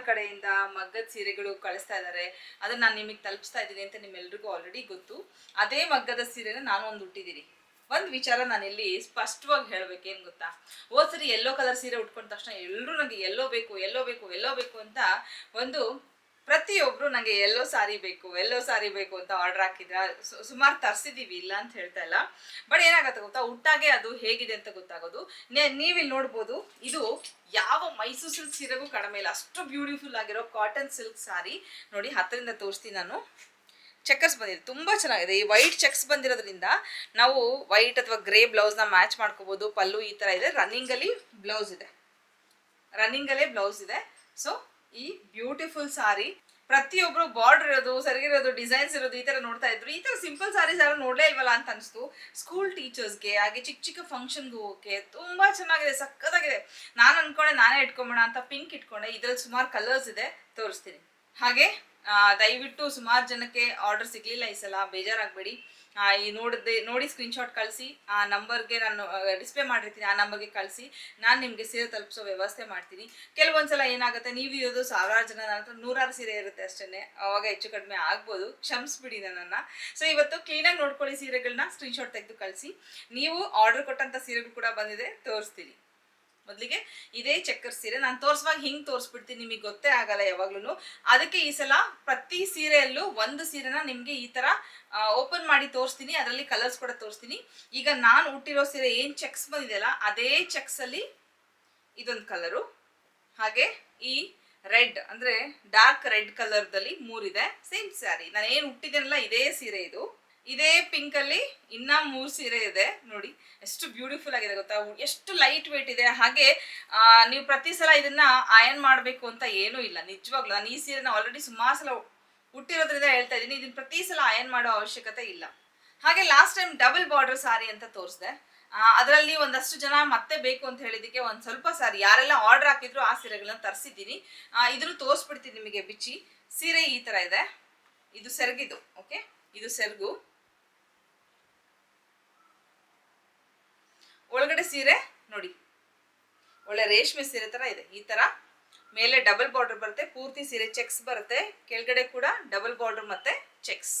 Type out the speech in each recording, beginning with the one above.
ಕಡೆಯಿಂದ ಮಗ್ಗದ ಸೀರೆಗಳು ಕಳಿಸ್ತಾ ಇದ್ದಾರೆ ಅದನ್ನ ನಾನು ನಿಮಗೆ ತಲುಪಿಸ್ತಾ ಇದ್ದೀನಿ ಅಂತ ನಿಮ್ಮೆಲ್ರಿಗೂ ಆಲ್ರೆಡಿ ಗೊತ್ತು. ಅದೇ ಮಗ್ಗದ ಸೀರೆನ ನಾನು ಒಂದು ಉಟ್ಟಿದ್ದೀನಿ. ಒಂದು ವಿಚಾರ ನಾನು ಇಲ್ಲಿ ಸ್ಪಷ್ಟವಾಗಿ ಹೇಳ್ಬೇಕೇನು ಗೊತ್ತಾ? ಹೋದ್ ಸರಿ ಎಲ್ಲೋ ಕಲರ್ ಸೀರೆ ಉಟ್ಕೊಂಡ ತಕ್ಷಣ ಎಲ್ಲರೂ ನನಗೆ ಎಲ್ಲೋ ಬೇಕು ಎಲ್ಲೋ ಬೇಕು ಎಲ್ಲೋ ಬೇಕು ಅಂತ ಒಂದು ಪ್ರತಿಯೊಬ್ರು ನನಗೆ ಎಲ್ಲೋ ಸಾರಿ ಬೇಕು, ಎಲ್ಲೋ ಸಾರಿ ಬೇಕು ಅಂತ ಆರ್ಡರ್ ಹಾಕಿದ್ರ ಸುಮಾರು ತರಿಸಿದೀವಿ ಇಲ್ಲ ಅಂತ ಹೇಳ್ತಾ ಇಲ್ಲ. ಬಟ್ ಏನಾಗತ್ತೆ ಗೊತ್ತಾ? ಹುಟ್ಟಾಗೆ ಅದು ಹೇಗಿದೆ ಅಂತ ಗೊತ್ತಾಗೋದು. ನೀವಿಲ್ಲಿ ನೋಡ್ಬೋದು, ಇದು ಯಾವ ಮೈಸೂರು ಸಿಲ್ಕ್ ಸೀರೆಗೂ ಕಡಿಮೆ ಇಲ್ಲ. ಅಷ್ಟು ಬ್ಯೂಟಿಫುಲ್ ಆಗಿರೋ ಕಾಟನ್ ಸಿಲ್ಕ್ ಸಾರಿ ನೋಡಿ, ಹತ್ತರಿಂದ ತೋರಿಸ್ತೀನಿ ನಾನು. ಚೆಕ್ಕರ್ಸ್ ಬಂದಿದೆ. ತುಂಬ ಚೆನ್ನಾಗಿದೆ. ಈ ವೈಟ್ ಚೆಕ್ಸ್ ಬಂದಿರೋದ್ರಿಂದ ನಾವು ವೈಟ್ ಅಥವಾ ಗ್ರೇ ಬ್ಲೌಸ್ನ ಮ್ಯಾಚ್ ಮಾಡ್ಕೋಬೋದು. ಪಲ್ಲು ಈ ಥರ ಇದೆ. ರನ್ನಿಂಗಲ್ಲಿ ಬ್ಲೌಸ್ ಇದೆ. ರನ್ನಿಂಗಲ್ಲೇ ಬ್ಲೌಸ್ ಇದೆ. ಸೊ ಈ ಬ್ಯೂಟಿಫುಲ್ ಸಾರಿ ಪ್ರತಿಯೊಬ್ರು ಬಾರ್ಡರ್ ಇರೋದು ಸರಿಗಿರೋದು ಡಿಸೈನ್ಸ್ ಇರೋದು ಈ ತರ ನೋಡ್ತಾ ಇದ್ರು. ಈ ತರ ಸಿಂಪಲ್ ಸಾರೀಸ್ ಯಾರು ನೋಡ್ಲೇ ಇಲ್ವಲ್ಲ ಅಂತ ಅನಿಸ್ತು. ಸ್ಕೂಲ್ ಟೀಚರ್ಸ್ಗೆ ಹಾಗೆ ಚಿಕ್ಕ ಚಿಕ್ಕ ಫಂಕ್ಷನ್ಗೆ ಹೋಗೋಕೆ ತುಂಬಾ ಚೆನ್ನಾಗಿದೆ ಸಕ್ಕತ್ತಾಗಿದೆ ನಾನು ಅನ್ಕೊಂಡೆ ನಾನೇ ಇಟ್ಕೊಂಬೋಣ ಅಂತ ಪಿಂಕ್ ಇಟ್ಕೊಂಡೆ. ಇದ್ರಲ್ಲಿ ಸುಮಾರು ಕಲರ್ಸ್ ಇದೆ, ತೋರಿಸ್ತೀನಿ. ಹಾಗೆ ದಯವಿಟ್ಟು ಸುಮಾರು ಜನಕ್ಕೆ ಆರ್ಡರ್ ಸಿಗ್ಲಿಲ್ಲ ಈ ಸಲ, ಬೇಜಾರಾಗಬೇಡಿ. ಈ ನೋಡಿದೆ, ನೋಡಿ ಸ್ಕ್ರೀನ್ಶಾಟ್ ಕಳಿಸಿ, ಆ ನಂಬರ್ಗೆ ನಾನು ಡಿಸ್ಪ್ಲೇ ಮಾಡಿರ್ತೀನಿ, ಆ ನಂಬರ್ಗೆ ಕಳಿಸಿ. ನಾನು ನಿಮಗೆ ಸೀರೆ ತಲುಪಿಸೋ ವ್ಯವಸ್ಥೆ ಮಾಡ್ತೀನಿ. ಕೆಲವೊಂದ್ಸಲ ಏನಾಗುತ್ತೆ, ನೀವು ಇರೋದು ಸಾವಿರಾರು ಜನ ನನ್ನ ಹತ್ರ ನೂರಾರು ಸೀರೆ ಇರುತ್ತೆ ಅಷ್ಟೇ ಅವಾಗ ಹೆಚ್ಚು ಕಡಿಮೆ ಆಗ್ಬೋದು. ಕ್ಷಮಿಸ್ಬಿಡಿ ನನ್ನನ್ನು. ಸೊ ಇವತ್ತು ಕ್ಲೀನಾಗಿ ನೋಡ್ಕೊಳ್ಳಿ ಸೀರೆಗಳನ್ನ ಸ್ಕ್ರೀನ್ಶಾಟ್ ತೆಗೆದು ಕಳಿಸಿ. ನೀವು ಆರ್ಡರ್ ಕೊಟ್ಟಂಥ ಸೀರೆಗಳು ಕೂಡ ಬಂದಿದೆ ತೋರಿಸ್ತೀನಿ. ಮೊದಲಿಗೆ ಇದೇ ಚಕ್ಕರ್ ಸೀರೆ. ನಾನು ತೋರಿಸುವಾಗ ಹಿಂಗೆ ತೋರಿಸ್ಬಿಡ್ತೀನಿ, ನಿಮಗೆ ಗೊತ್ತೇ ಆಗಲ್ಲ ಯಾವಾಗ್ಲೂ ಅದಕ್ಕೆ ಈ ಸಲ ಪ್ರತಿ ಸೀರೆಯಲ್ಲೂ ಒಂದು ಸೀರೆನ ನಿಮಗೆ ಈ ಥರ ಓಪನ್ ಮಾಡಿ ತೋರಿಸ್ತೀನಿ. ಅದರಲ್ಲಿ ಕಲರ್ಸ್ ಕೂಡ ತೋರಿಸ್ತೀನಿ. ಈಗ ನಾನು ಹುಟ್ಟಿರೋ ಸೀರೆ ಏನು ಚೆಕ್ಸ್ ಬಂದಿದೆಯಲ್ಲ, ಅದೇ ಚೆಕ್ಸಲ್ಲಿ ಇದೊಂದು ಕಲರು ಹಾಗೆ ಈ ರೆಡ್, ಅಂದರೆ ಡಾರ್ಕ್ ರೆಡ್ ಕಲರ್ದಲ್ಲಿ ಮೂರಿದೆ. ಸೇಮ್ ಸ್ಯಾರಿ ನಾನು ಏನು ಹುಟ್ಟಿದ್ದೇನಲ್ಲ ಇದೇ ಸೀರೆ ಇದು. ಇದೇ ಪಿಂಕ್ ಅಲ್ಲಿ ಇನ್ನ ಮೂರು ಸೀರೆ ಇದೆ, ನೋಡಿ. ಎಷ್ಟು ಬ್ಯೂಟಿಫುಲ್ ಆಗಿದೆ ಗೊತ್ತಾ? ಎಷ್ಟು ಲೈಟ್ ವೇಟ್ ಇದೆ. ಹಾಗೆ ನೀವು ಪ್ರತಿ ಸಲ ಇದನ್ನ ಆಯನ್ ಮಾಡಬೇಕು ಅಂತ ಏನೂ ಇಲ್ಲ. ನಿಜವಾಗ್ಲೂ, ನಾನು ಈ ಸೀರೆನ ಆಲ್ರೆಡಿ ಸುಮಾರು ಸಲ ಹುಟ್ಟಿರೋದ್ರಿಂದ ಹೇಳ್ತಾ ಇದ್ದೀನಿ. ಇದನ್ನ ಪ್ರತಿ ಸಲ ಆಯನ್ ಮಾಡೋ ಅವಶ್ಯಕತೆ ಇಲ್ಲ. ಹಾಗೆ last time double border sari ಅಂತ ತೋರಿಸಿದೆ. ಅದರಲ್ಲಿ ಒಂದಷ್ಟು ಜನ ಮತ್ತೆ ಬೇಕು ಅಂತ ಹೇಳಿದಕ್ಕೆ ಒಂದು ಸ್ವಲ್ಪ ಸಾರಿ ಯಾರೆಲ್ಲ ಆರ್ಡರ್ ಹಾಕಿದ್ರು ಆ ಸೀರೆಗಳನ್ನ ತರಿಸಿದ್ದೀನಿ. ಇದನ್ನು ತೋರಿಸ್ಬಿಡ್ತೀನಿ ನಿಮಗೆ, ಬಿಚ್ಚಿ. ಸೀರೆ ಈ ಥರ ಇದೆ. ಇದು ಸೆರಗಿದು ಓಕೆ ಇದು ಸೆರಗು. ಒಳಗಡೆ ಸೀರೆ ನೋಡಿ. ಒಳ್ಳೆ ರೇಷ್ಮೆ ಸೀರೆ ತರ ಇದೆ. ಈ ತರ ಮೇಲೆ ಡಬಲ್ ಬಾರ್ಡರ್ ಬರುತ್ತೆ, ಪೂರ್ತಿ ಸೀರೆ ಚೆಕ್ಸ್ ಬರುತ್ತೆ, ಕೆಳಗಡೆ ಕೂಡ ಡಬಲ್ ಬಾರ್ಡರ್ ಮತ್ತೆ ಚೆಕ್ಸ್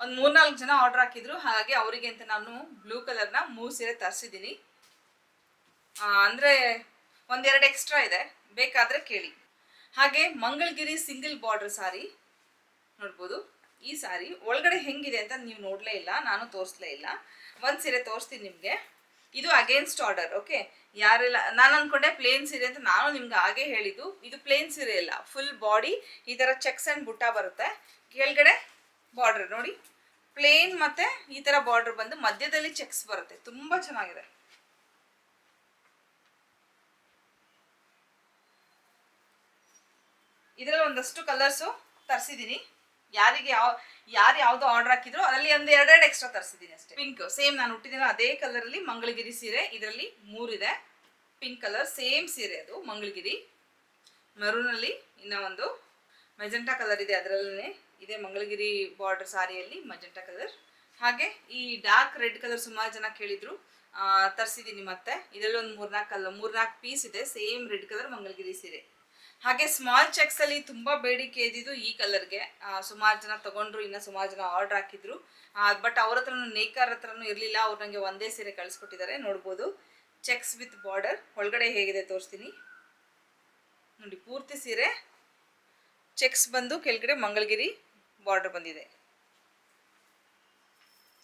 ಒಂದ್ ಮೂರ್ನಾಲ್ಕು ಜನ ಆರ್ಡರ್ ಹಾಕಿದ್ರು. ಹಾಗೆ ಅವರಿಗೆ ಅಂತ ನಾನು ಬ್ಲೂ ಕಲರ್ನ ಮೂರು ಸೀರೆ ತರಿಸಿದ್ದೀನಿ. ಅಂದ್ರೆ ಒಂದೆರಡು ಎಕ್ಸ್ಟ್ರಾ ಇದೆ. ಬೇಕಾದ್ರೆ ಕೇಳಿ. ಹಾಗೆ ಮಂಗಳಗಿರಿ ಸಿಂಗಲ್ ಬಾರ್ಡರ್ ಸಾರಿ ನೋಡ್ಬೋದು. ಈ ಸಾರಿ ಒಳಗಡೆ ಹೆಂಗಿದೆ ಅಂತ ನೀವು ನೋಡಲೇ ಇಲ್ಲ. ನಾನು ತೋರಿಸ್ಲೇ ಇಲ್ಲ. ಒಂದು ಸೀರೆ ತೋರಿಸ್ತೀನಿ ನಿಮಗೆ. ಇದು ಅಗೇನ್ಸ್ಟ್ ಆರ್ಡರ್ ಓಕೆ ಯಾರೆಲ್ಲ, ನಾನು ಅನ್ಕೊಂಡೆ ಪ್ಲೇನ್ ಸೀರೆ ಅಂತ ನಾನು ನಿಮ್ಗೆ ಹಾಗೆ ಹೇಳಿದ್ದು. ಇದು ಪ್ಲೇನ್ ಸೀರೆ ಇಲ್ಲ ಫುಲ್ ಬಾಡಿ ಈ ಥರ ಚೆಕ್ಸ್ ಆ್ಯಂಡ್ ಬುಟ್ಟ ಬರುತ್ತೆ. ಕೆಳಗಡೆ ಬಾರ್ಡರ್ ನೋಡಿ. ಪ್ಲೇನ್ ಮತ್ತೆ ಈ ಥರ ಬಾರ್ಡರ್ ಬಂದು ಮಧ್ಯದಲ್ಲಿ ಚೆಕ್ಸ್ ಬರುತ್ತೆ. ತುಂಬ ಚೆನ್ನಾಗಿದೆ. ಇದರಲ್ಲಿ ಒಂದಷ್ಟು ಕಲರ್ಸು ತರಿಸಿದ್ದೀನಿ ಯಾರಿಗೆ ಯಾವ, ಯಾರು ಯಾವ್ದು ಆರ್ಡರ್ ಹಾಕಿದ್ರು ಅದರಲ್ಲಿ ಒಂದು ಎರಡೆರಡು ಎಕ್ಸ್ಟ್ರಾ ತರಿಸಿದ್ದೀನಿ ಅಷ್ಟೇ. ಪಿಂಕ್ ಸೇಮ್ ನಾನು ಹುಟ್ಟಿದಿರೋ ಅದೇ ಕಲರ್ ಅಲ್ಲಿ ಮಂಗಳಗಿರಿ ಸೀರೆ, ಇದರಲ್ಲಿ ಮೂರಿದೆ ಪಿಂಕ್ ಕಲರ್ ಸೇಮ್ ಸೀರೆ ಅದು, ಮಂಗಳಗಿರಿ. ಮರೂನ್ ಅಲ್ಲಿ ಇನ್ನ ಒಂದು ಮೆಜೆಂಟಾ ಕಲರ್ ಇದೆ ಅದರಲ್ಲೇ ಇದೆ ಮಂಗಳಗಿರಿ ಬಾರ್ಡರ್ ಸಾರಿಯಲ್ಲಿ ಮಜೆಂಟಾ ಕಲರ್ ಹಾಗೆ ಈ ಡಾರ್ಕ್ ರೆಡ್ ಕಲರ್ ಸುಮಾರು ಜನ ಕೇಳಿದ್ರು. ತರಿಸಿದ್ದೀನಿ ಮತ್ತೆ. ಇದರಲ್ಲಿ ಒಂದು ಮೂರ್ನಾಲ್ಕು ಕಲರ್ ಮೂರ್ನಾಲ್ಕು ಪೀಸ್ ಇದೆ ಸೇಮ್ ರೆಡ್ ಕಲರ್ ಮಂಗಳಗಿರಿ ಸೀರೆ. ಹಾಗೆ ಸ್ಮಾಲ್ ಚೆಕ್ಸ್ ಅಲ್ಲಿ ತುಂಬಾ ಬೇಡಿಕೆ ಇದ್ದಿದ್ದು ಈ ಕಲರ್ಗೆ ಸುಮಾರು ಜನ ತಗೊಂಡ್ರು, ಇನ್ನ ಸುಮಾರು ಜನ ಆರ್ಡರ್ ಹಾಕಿದ್ರು. ಬಟ್ ಅವ್ರ ಹತ್ರನೂ, ನೇಕಾರ್ ಹತ್ರನೂ ಇರಲಿಲ್ಲ. ಅವ್ರು ನನಗೆ ಒಂದೇ ಸೀರೆ ಕಳಿಸ್ಕೊಟ್ಟಿದ್ದಾರೆ. ನೋಡ್ಬೋದು. ಚೆಕ್ಸ್ ವಿತ್ ಬಾರ್ಡರ್ ಒಳಗಡೆ ಹೇಗಿದೆ ತೋರಿಸ್ತೀನಿ. ನೋಡಿ, ಪೂರ್ತಿ ಸೀರೆ. ಚೆಕ್ಸ್ ಬಂದು ಕೆಳಗಡೆ ಮಂಗಳಗಿರಿ ಬಾರ್ಡರ್ ಬಂದಿದೆ.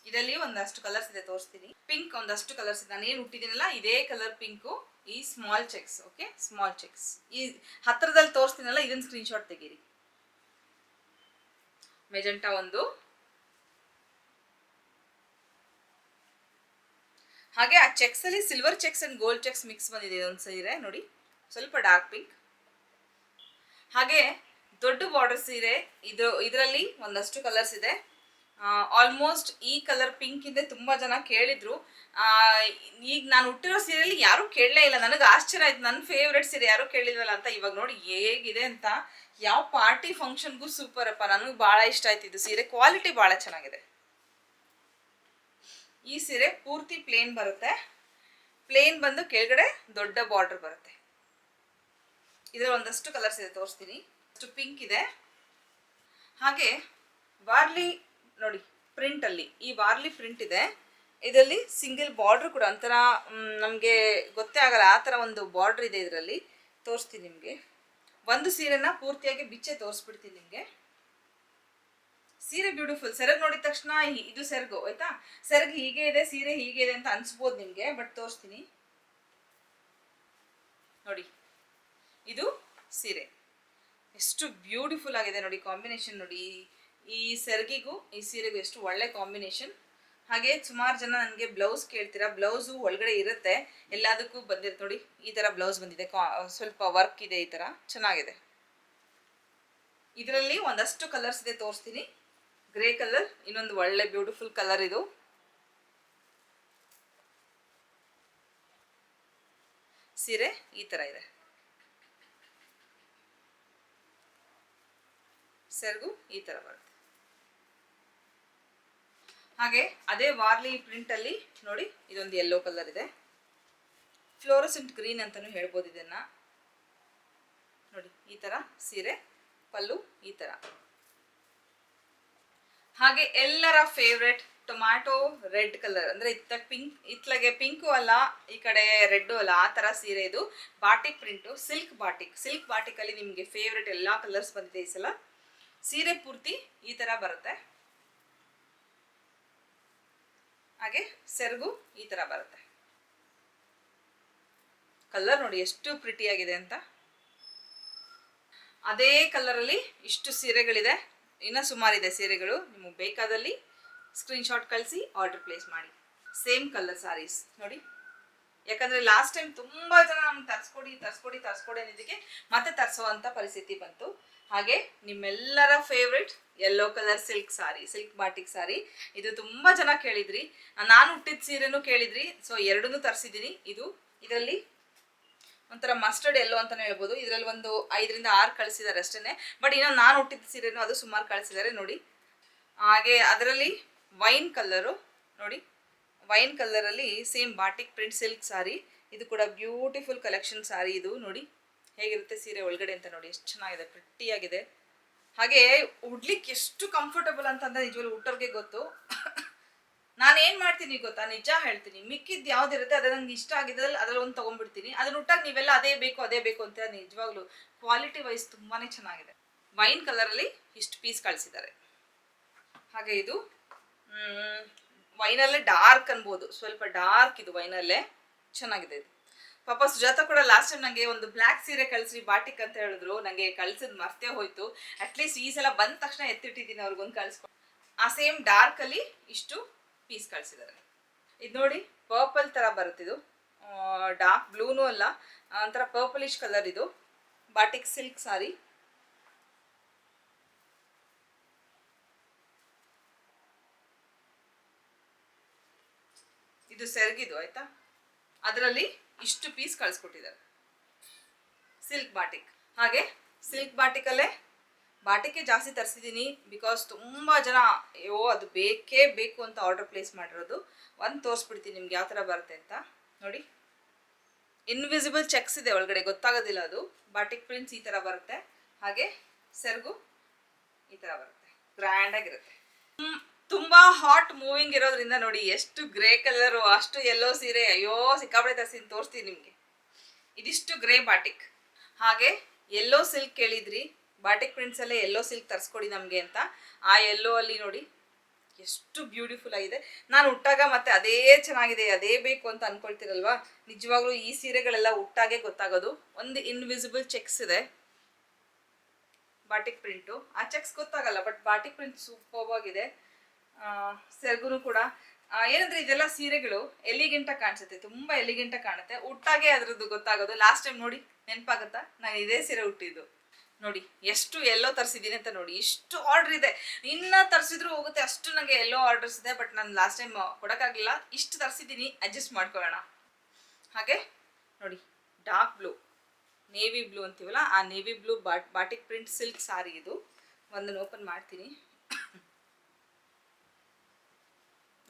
ಇದರಲ್ಲಿ ಒಂದಷ್ಟು ಕಲರ್ಸ್ ಇದೆ ತೋರಿಸ್ತೀನಿ. ಪಿಂಕ್ ಒಂದಷ್ಟು ಕಲರ್ಸ್ ನಾನು ಏನು ಹುಟ್ಟಿದ್ದೀನಲ್ಲ, ಇದೇ ಕಲರ್ ಪಿಂಕು ಈ small checks okay small checks ಈ ಹತ್ರದಲ್ಲಿ ತೋರಿಸ್ತೀನಲ್ಲ ಇದನ್ನ ಸ್ಕ್ರೀನ್ಶಾಟ್ ತೆಗೀರಿ. ಮೆಜೆಂಟಾ ಒಂದು. ಹಾಗೆ ಆ ಚೆಕ್ಸ್ ಅಲ್ಲಿ silver checks and gold checks mix ಬಂದಿದೆ ಒಂದು ಸೀರೆ, ನೋಡಿ. ಸ್ವಲ್ಪ ಡಾರ್ಕ್ ಪಿಂಕ್ ಹಾಗೆ ದೊಡ್ಡ ಬಾರ್ಡರ್ ಸೀರೆ, ಇದು, ಇದರಲ್ಲಿ ಒಂದಷ್ಟು ಕಲರ್ಸ್ ಇದೆ. ಆಲ್ಮೋಸ್ಟ್ ಈ ಕಲರ್ ಪಿಂಕ್ ಇಂದ ತುಂಬಾ ಜನ ಕೇಳಿದ್ರು. ಈಗ ನಾನು ಹುಟ್ಟಿರೋ ಸೀರೆಯಲ್ಲಿ ಯಾರೂ ಕೇಳಲೇ ಇಲ್ಲ. ನನಗೆ ಆಶ್ಚರ್ಯ ಆಯ್ತು. ನನ್ನ ಫೇವ್ರೆಟ್ ಸೀರೆ ಯಾರೂ ಕೇಳಿಲ್ವಲ್ಲ ಅಂತ. ಇವಾಗ ನೋಡಿ ಹೇಗಿದೆ ಅಂತ. ಯಾವ ಪಾರ್ಟಿ ಫಂಕ್ಷನ್ಗೂ ಸೂಪರ್ ಅಪ್ಪ. ನನಗೆ ಭಾಳ ಇಷ್ಟ ಆಯ್ತು ಇದು ಸೀರೆ. ಕ್ವಾಲಿಟಿ ಭಾಳ ಚೆನ್ನಾಗಿದೆ. ಈ ಸೀರೆ ಪೂರ್ತಿ ಪ್ಲೇನ್ ಬರುತ್ತೆ. ಪ್ಲೇನ್ ಬಂದು ಕೆಳಗಡೆ ದೊಡ್ಡ ಬಾರ್ಡರ್ ಬರುತ್ತೆ. ಇದರ ಒಂದಷ್ಟು ಕಲರ್ಸ್ ಇದೆ. ತೋರಿಸ್ತೀನಿ. ಅಷ್ಟು ಪಿಂಕ್ ಇದೆ. ಹಾಗೆ ವಾರ್ಲಿ ನೋಡಿ ಪ್ರಿಂಟಲ್ಲಿ ಈ ವಾರ್ಲಿ ಪ್ರಿಂಟ್ ಇದೆ. ಇದರಲ್ಲಿ ಸಿಂಗಲ್ ಬಾರ್ಡರ್ ಕೂಡ ಒಂಥರ ನಮಗೆ ಗೊತ್ತೇ ಆಗಲ್ಲ, ಆ ಥರ ಒಂದು ಬಾರ್ಡ್ರ್ ಇದೆ ಇದರಲ್ಲಿ. ತೋರಿಸ್ತೀನಿ ನಿಮಗೆ. ಒಂದು ಸೀರೆನ ಪೂರ್ತಿಯಾಗಿ ಬಿಚ್ಚೆ ತೋರಿಸ್ಬಿಡ್ತೀನಿ ನಿಮಗೆ. ಸೀರೆ ಬ್ಯೂಟಿಫುಲ್ ಸೆರಗ್ ನೋಡಿದ ತಕ್ಷಣ ಇದು ಸೆರಗು, ಆಯ್ತಾ? ಸೆರಗ್ ಹೀಗೆ ಇದೆ, ಸೀರೆ ಹೀಗೆ ಇದೆ ಅಂತ ಅನ್ಸ್ಬೋದು ನಿಮಗೆ ಬಟ್ ತೋರಿಸ್ತೀನಿ. ನೋಡಿ, ಇದು ಸೀರೆ. ಎಷ್ಟು ಬ್ಯೂಟಿಫುಲ್ ಆಗಿದೆ ನೋಡಿ ಕಾಂಬಿನೇಷನ್ ನೋಡಿ. ಈ ಸೆರಗಿಗೂ, ಈ ಸೀರೆಗೂ ಎಷ್ಟು ಒಳ್ಳೆ ಕಾಂಬಿನೇಷನ್ ಹಾಗೆ ಸುಮಾರು ಜನ ನನಗೆ ಬ್ಲೌಸ್ ಕೇಳ್ತೀರಾ? ಬ್ಲೌಸು ಒಳಗಡೆ ಇರುತ್ತೆ. ಎಲ್ಲದಕ್ಕೂ ಬಂದಿರುತ್ತೆ ನೋಡಿ, ಈ ಥರ ಬ್ಲೌಸ್ ಬಂದಿದೆ. ಸ್ವಲ್ಪ ವರ್ಕ್ ಇದೆ ಈ ಥರ ಚೆನ್ನಾಗಿದೆ. ಇದರಲ್ಲಿ ಒಂದಷ್ಟು ಕಲರ್ಸ್ ಇದೆ ತೋರಿಸ್ತೀನಿ. ಗ್ರೇ ಕಲರ್ ಇನ್ನೊಂದು ಒಳ್ಳೆ ಬ್ಯೂಟಿಫುಲ್ ಕಲರ್ ಇದು. ಸೀರೆ ಈ ಥರ ಇದೆ. ಸೆರಗು ಈ ಥರ ಬರುತ್ತೆ. ಹಾಗೆ ಅದೇ ವಾರ್ಲಿ ಪ್ರಿಂಟ್ ಅಲ್ಲಿ ನೋಡಿ ಇದೊಂದು ಯೆಲ್ಲೋ ಕಲರ್ ಇದೆ. ಫ್ಲೋರಸೆಂಟ್ ಗ್ರೀನ್ ಅಂತಾನು ಹೇಳ್ಬೋದು ಇದನ್ನ. ನೋಡಿ, ಈ ತರ ಸೀರೆ ಪಲ್ಲು ಈ ತರ. ಹಾಗೆ ಎಲ್ಲರ ಫೇವ್ರೆಟ್ ಟೊಮ್ಯಾಟೊ ರೆಡ್ ಕಲರ್ ಅಂದ್ರೆ ಇತ್ತ ಪಿಂಕ್ ಇತ್ಲಗೆ ಪಿಂಕು ಅಲ್ಲ, ಈ ಕಡೆ ರೆಡ್ಡು ಅಲ್ಲ, ಆ ತರ ಸೀರೆ ಇದು. Batik print silk batik silk batik ಅಲ್ಲಿ ನಿಮಗೆ ಫೇವ್ರೆಟ್ ಎಲ್ಲಾ ಕಲರ್ಸ್ ಬಂದಿದೆ ಈ ಸಲ. ಸೀರೆ ಪೂರ್ತಿ ಈ ತರ ಬರುತ್ತೆ. ಹಾಗೆ ಸೆರಗು ಈ ತರ ಬರುತ್ತೆ. ಕಲರ್ ನೋಡಿ ಎಷ್ಟು ಪ್ರಿಟಿ ಆಗಿದೆ ಅಂತ. ಅದೇ ಕಲರಲ್ಲಿ ಇಷ್ಟು ಸೀರೆಗಳಿದೆ. ಇನ್ನೂ ಸುಮಾರಿದೆ ಸೀರೆಗಳು. ನಿಮಗೆ ಬೇಕಾದಲ್ಲಿ ಸ್ಕ್ರೀನ್ಶಾಟ್ ಕಳಿಸಿ ಆರ್ಡರ್ ಪ್ಲೇಸ್ ಮಾಡಿ. ಸೇಮ್ ಕಲರ್ ಸಾರೀಸ್ ನೋಡಿ. ಯಾಕಂದ್ರೆ ಲಾಸ್ಟ್ ಟೈಮ್ ತುಂಬಾ ಜನ ನಮ್ಗೆ ತರಿಸ್ಕೊಡಿ, ತರ್ಸ್ಕೊಡಿ ತರ್ಸ್ಕೊಡಿ ಅನ್ನೋದಕ್ಕೆ ಮತ್ತೆ ತರಿಸೋವಂಥ ಪರಿಸ್ಥಿತಿ ಬಂತು. ಹಾಗೆ ನಿಮ್ಮೆಲ್ಲರ favourite yellow colour silk sari silk batik sari ಇದು ತುಂಬ ಜನ ಕೇಳಿದ್ರಿ. ನಾನು ಹುಟ್ಟಿದ ಸೀರೆನೂ ಕೇಳಿದ್ರಿ. ಸೊ ಎರಡನ್ನೂ ತರಿಸಿದ್ದೀನಿ. ಇದು ಇದರಲ್ಲಿ ಒಂಥರ ಮಸ್ಟರ್ಡ್ ಎಲ್ಲೋ ಅಂತಾನೆ ಹೇಳ್ಬೋದು. ಇದರಲ್ಲಿ ಒಂದು ಐದರಿಂದ ಆರು ಕಳಿಸಿದ್ದಾರೆ ಅಷ್ಟೇ ಬಟ್ ಇನ್ನು ನಾನು ಹುಟ್ಟಿದ ಸೀರೆನೂ ಅದು ಸುಮಾರು ಕಳಿಸಿದ್ದಾರೆ ನೋಡಿ. ಹಾಗೆ ಅದರಲ್ಲಿ ವೈನ್ ಕಲ್ಲರು ನೋಡಿ. Wine ಕಲ್ಲರಲ್ಲಿ same batik print silk sari ಇದು ಕೂಡ ಬ್ಯೂಟಿಫುಲ್ ಕಲೆಕ್ಷನ್ ಸಾರಿ ಇದು, ನೋಡಿ. ಹೇಗಿರುತ್ತೆ ಸೀರೆ ಒಳಗಡೆ ಅಂತ ನೋಡಿ, ಎಷ್ಟು ಚೆನ್ನಾಗಿದೆ ಪ್ರಿಟ್ಟಿಯಾಗಿದೆ ಹಾಗೆ ಉಡ್ಲಿಕ್ಕೆ ಎಷ್ಟು ಕಂಫರ್ಟಬಲ್ ಅಂತಂದ್ರೆ ನಿಜವಾಗ್ಲೂ ಹುಟ್ಟೋರ್ಗೆ ಗೊತ್ತು. ನಾನು ಏನ್ ಮಾಡ್ತೀನಿ ಗೊತ್ತಾ? ನಿಜ ಹೇಳ್ತೀನಿ. ಮಿಕ್ಕಿದ್ ಯಾವ್ದಿರುತ್ತೆ, ಅದು ನಂಗೆ ಇಷ್ಟ ಆಗಿದೆ ಅದ್ರಲ್ಲಿ ಒಂದು ತಗೊಂಡ್ಬಿಡ್ತೀನಿ. ಅದನ್ನ ಉಟ್ಟಾಗ ನೀವೆಲ್ಲ ಅದೇ ಬೇಕು ಅದೇ ಬೇಕು ಅಂತ ನಿಜವಾಗ್ಲೂ ಕ್ವಾಲಿಟಿ ವೈಸ್ ತುಂಬಾನೇ ಚೆನ್ನಾಗಿದೆ. ವೈನ್ ಕಲರಲ್ಲಿ ಇಷ್ಟು ಪೀಸ್ ಕಳಿಸಿದ್ದಾರೆ. ಹಾಗೆ ಇದು ವೈನಲ್ಲೇ ಡಾರ್ಕ್ ಅನ್ಬೋದು. ಸ್ವಲ್ಪ ಡಾರ್ಕ್ ಇದು ವೈನಲ್ಲೇ ಚೆನ್ನಾಗಿದೆ ಇದು. ಪಾಪ ಸುಜಾತ ಕೂಡ ಲಾಸ್ಟ್ ಟೈಮ್ ನಂಗೆ ಒಂದು ಬ್ಲ್ಯಾಕ್ ಸೀರೆ ಕಳಿಸ್ರಿ ಬಾಟಿಕ್ ಅಂತ ಹೇಳಿದ್ರು. ನನಗೆ ಕಳ್ಸಿದ್ ಮರ್ತೇ ಹೋಯ್ತು. ಅಟ್ಲೀಸ್ಟ್ ಈ ಸಲ ಬಂದ ತಕ್ಷಣ ಎತ್ತಿಟ್ಟಿದ್ದೀನಿ ಅವ್ರಿಗೊಂದು ಕಳ್ಸ್ಕೊಂಡು ಆ ಸೇಮ್ ಡಾರ್ಕ್ ಅಲ್ಲಿ ಇಷ್ಟು ಪೀಸ್ ಕಳ್ಸಿದ್ದಾರೆ ಇದು ನೋಡಿ ಪರ್ಪಲ್ ತರ ಬರುತ್ತಿದು ಡಾರ್ಕ್ ಬ್ಲೂನೂ ಅಲ್ಲ ಒಂಥರ ಪರ್ಪಲಿಶ್ ಕಲರ್ ಇದು. ಬಾಟಿಕ್ ಸಿಲ್ಕ್ ಸಾರಿ ಇದು ಸೆರಗಿದು, ಆಯ್ತಾ? ಅದರಲ್ಲಿ ಇಷ್ಟು ಪೀಸ್ ಕಳಿಸ್ಕೊಟ್ಟಿದ್ದಾರೆ. ಸಿಲ್ಕ್ ಬಾಟಿಕ್ ಹಾಗೆ ಸಿಲ್ಕ್ ಬಾಟಿಕಲ್ಲೇ ಬಾಟಿಕೆ ಜಾಸ್ತಿ ತರಿಸಿದ್ದೀನಿ ಬಿಕಾಸ್ ತುಂಬ ಜನ ಅಯ್ಯೋ ಅದು ಬೇಕೇ ಬೇಕು ಅಂತ ಆರ್ಡರ್ ಪ್ಲೇಸ್ ಮಾಡಿರೋದು. ಒಂದು ತೋರಿಸ್ಬಿಡ್ತೀನಿ ನಿಮ್ಗೆ ಯಾವ ಥರ ಬರುತ್ತೆ ಅಂತ. ನೋಡಿ. ಇನ್ವಿಸಿಬಲ್ ಚೆಕ್ಸ್ ಇದೆ ಒಳಗಡೆ ಗೊತ್ತಾಗೋದಿಲ್ಲ ಅದು. ಬಾಟಿಕ್ ಪ್ರಿಂಟ್ಸ್ ಈ ಥರ ಬರುತ್ತೆ. ಹಾಗೆ ಸೆರಗು ಈ ಥರ ಬರುತ್ತೆ. ಗ್ರ್ಯಾಂಡ್ ಆಗಿರುತ್ತೆ. ಹ್ಮ್, ತುಂಬಾ ಹಾಟ್ ಮೂವಿಂಗ್ ಇರೋದ್ರಿಂದ ನೋಡಿ ಎಷ್ಟು ಗ್ರೇ ಕಲರು ಅಷ್ಟು ಎಲ್ಲೋ ಸೀರೆ, ಅಯ್ಯೋ ಸಿಕ್ಕಾಪಡೆ ತರಿಸಿ ತೋರಿಸ್ತೀನಿ ನಿಮಗೆ. ಇದಿಷ್ಟು ಗ್ರೇ ಬಾಟಿಕ್ ಹಾಗೆ ಎಲ್ಲೋ ಸಿಲ್ಕ್ ಕೇಳಿದ್ರಿ ಬಾಟಿಕ್ ಪ್ರಿಂಟ್ಸ್ ಅಲ್ಲೇ ಎಲ್ಲೋ ಸಿಲ್ಕ್ ತರಿಸ್ಕೊಡಿ ನಮಗೆ ಅಂತ. ಆ ಎಲ್ಲೋ ಅಲ್ಲಿ ನೋಡಿ ಎಷ್ಟು ಬ್ಯೂಟಿಫುಲ್ ಆಗಿದೆ. ನಾನು ಉಟ್ಟಾಗ ಮತ್ತೆ ಅದೇ ಚೆನ್ನಾಗಿದೆ, ಅದೇ ಬೇಕು ಅಂತ ಅನ್ಕೊಳ್ತೀರಲ್ವಾ? ನಿಜವಾಗ್ಲೂ ಈ ಸೀರೆಗಳೆಲ್ಲ ಉಟ್ಟಾಗೆ ಗೊತ್ತಾಗೋದು. ಒಂದು ಇನ್ವಿಸಿಬಲ್ ಚೆಕ್ಸ್ ಇದೆ. ಬಾಟಿಕ್ ಪ್ರಿಂಟು ಆ ಚೆಕ್ಸ್ ಗೊತ್ತಾಗಲ್ಲ ಬಟ್ ಬಾಟಿಕ್ ಪ್ರಿಂಟ್ ಸೂಪರ್ ಆಗಿದೆ. ಸೆರಗುನು ಕೂಡ ಏನಂದ್ರೆ ಇದೆಲ್ಲ ಸೀರೆಗಳು ಎಲಿಗೆಂಟ ಕಾಣಿಸುತ್ತೆ, ತುಂಬಾ ಎಲಿಗೆಂಟ ಕಾಣುತ್ತೆ. ಉಟ್ಟಾಗೆ ಅದ್ರದ್ದು ಗೊತ್ತಾಗೋದು. ಲಾಸ್ಟ್ ಟೈಮ್ ನೋಡಿ, ನೆನಪಾಗುತ್ತಾ? ನಾನು ಇದೇ ಸೀರೆ ಹುಟ್ಟಿದ್ದು ನೋಡಿ, ಎಷ್ಟು ಎಲ್ಲೋ ತರಿಸಿದ್ದೀನಿ ಅಂತ ನೋಡಿ. ಇಷ್ಟು ಆರ್ಡರ್ ಇದೆ. ಇನ್ನ ತರಿಸಿದ್ರು ಹೋಗುತ್ತೆ, ಅಷ್ಟು ನನಗೆ ಎಲ್ಲೋ ಆರ್ಡರ್ಸ್ ಇದೆ ಬಟ್ ನಾನು ಲಾಸ್ಟ್ ಟೈಮ್ ಕೊಡೋಕ್ಕಾಗಲಿಲ್ಲ ಇಷ್ಟು ತರಿಸಿದ್ದೀನಿ ಅಡ್ಜಸ್ಟ್ ಮಾಡ್ಕೊಳ್ಳೋಣ. ಹಾಗೆ, ನೋಡಿ ಡಾರ್ಕ್ ಬ್ಲೂ ನೇವಿ ಬ್ಲೂ ಅಂತೀವಲ್ಲ, ಆ ನೇವಿ ಬ್ಲೂ ಬಾಟ್ ಬಾಟಿಕ್ ಪ್ರಿಂಟ್ ಸಿಲ್ಕ್ ಸಾರಿ ಇದು. ಒಂದನ್ನು ಓಪನ್ ಮಾಡ್ತೀನಿ.